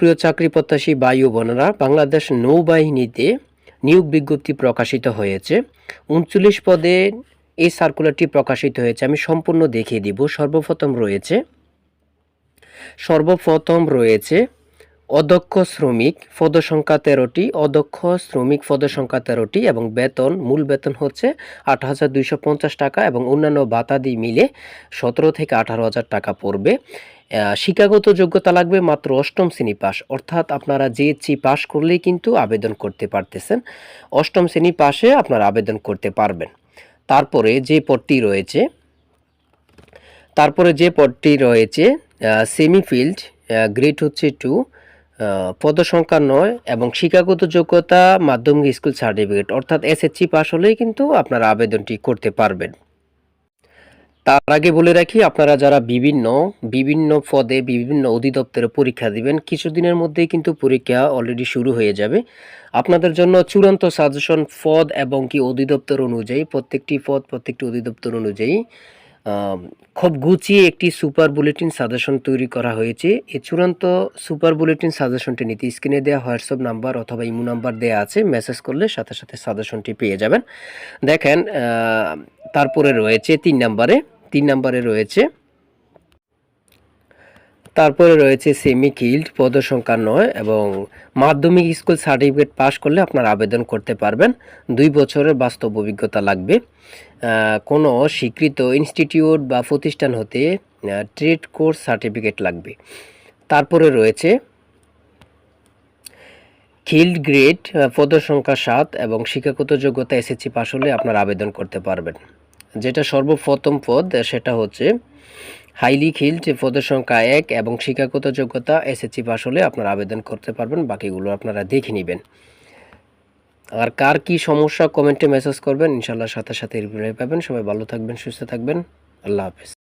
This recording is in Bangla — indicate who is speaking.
Speaker 1: সুপ্রিয় চাকরি প্রত্যাশী বায়ু বোনেরা, বাংলাদেশ নৌবাহিনীতে নিয়োগ বিজ্ঞপ্তি প্রকাশিত হয়েছে। উনচল্লিশ পদে এই সার্কুলারটি প্রকাশিত হয়েছে। আমি সম্পূর্ণ দেখিয়ে দিব। সর্বপ্রথম রয়েছে সর্বপ্রথম রয়েছে অদক্ষ শ্রমিক পদসংখ্যা তেরোটি অদক্ষ শ্রমিক পদসংখ্যা তেরোটি এবং বেতন, মূল বেতন হচ্ছে আট হাজার দুইশো পঞ্চাশ টাকা এবং অন্যান্য ভাতাদি মিলে সতেরো থেকে আঠারো হাজার টাকা পড়বে। শিক্ষাগত যোগ্যতা লাগবে মাত্র অষ্টম শ্রেণি পাস অর্থাৎ আপনারা জিএসসি পাস করলেই কিন্তু আবেদন করতে পারতেছেন। অষ্টম শ্রেণি পাশে আপনারা আবেদন করতে পারবেন। তারপরে যে পদটি রয়েছে, তারপরে যে পদটি রয়েছে সেমিফিল্ড গ্রেড হচ্ছে টু পদসংখ্যা নয় এবং শিক্ষাগত যোগ্যতা মাধ্যমিক স্কুল সার্টিফিকেট, অর্থাৎ এসএসসি পাস হলেই কিন্তু আপনারা আবেদনটি করতে পারবেন। তার আগে বলে রাখি, আপনারা যারা বিভিন্ন বিভিন্ন পদে বিভিন্ন অধিদপ্তরে পরীক্ষা দিবেন, কিছুদিনের মধ্যেই কিন্তু পরীক্ষা অলরেডি শুরু হয়ে যাবে। আপনাদের জন্য চূড়ান্ত সাজেশন পদ এবং কি অধিদপ্তর অনুযায়ী, প্রত্যেকটি পদ, প্রত্যেকটি অধিদপ্তর অনুযায়ী খুব গুছিয়ে একটি সুপার বুলেটিন সাজেশন তৈরি করা হয়েছে। এ চূড়ান্ত সুপার বুলেটিন সাজেশনটি নিতে স্ক্রিনে দেওয়া হোয়াটসঅ্যাপ নাম্বার অথবা ইমো নাম্বার দেওয়া আছে। মেসেজ করলে সাথে সাথে সাজেশনটি পেয়ে যাবেন। দেখেন তারপরে রয়েছে তিন নাম্বারে। তিন নাম্বারে রয়েছে তারপরে রয়েছে সেমি কিল্ড পদসংখ্যা নয় এবং মাধ্যমিক স্কুল সার্টিফিকেট পাস করলে আপনার আবেদন করতে পারবেন। দুই বছরের বাস্তব অভিজ্ঞতা লাগবে। কোনো স্বীকৃত ইনস্টিটিউট বা প্রতিষ্ঠান হতে ট্রেড কোর্স সার্টিফিকেট লাগবে। তারপরে রয়েছে খিল্ড গ্রেড পদসংখ্যা সাত এবং শিক্ষাগত যোগ্যতা এসএসসি পাস হলে আপনার আবেদন করতে পারবেন। যেটা সর্বপ্রথম পদ, সেটা হচ্ছে হাইলি খিল্ড পদের সংখ্যা এক এবং শিক্ষাগত যোগ্যতা এসএসসি পাস হলে আপনারা আবেদন করতে পারবেন, বাকিগুলো আপনারা দেখে নেবেন। আর কার কি সমস্যা কমেন্টে মেসেজ করবেন ইনশাল্লাহ সাথে সাথে রিপ্লাই পাবেন। সবাই ভালো থাকবেন, সুস্থ থাকবেন। আল্লাহ হাফেজ।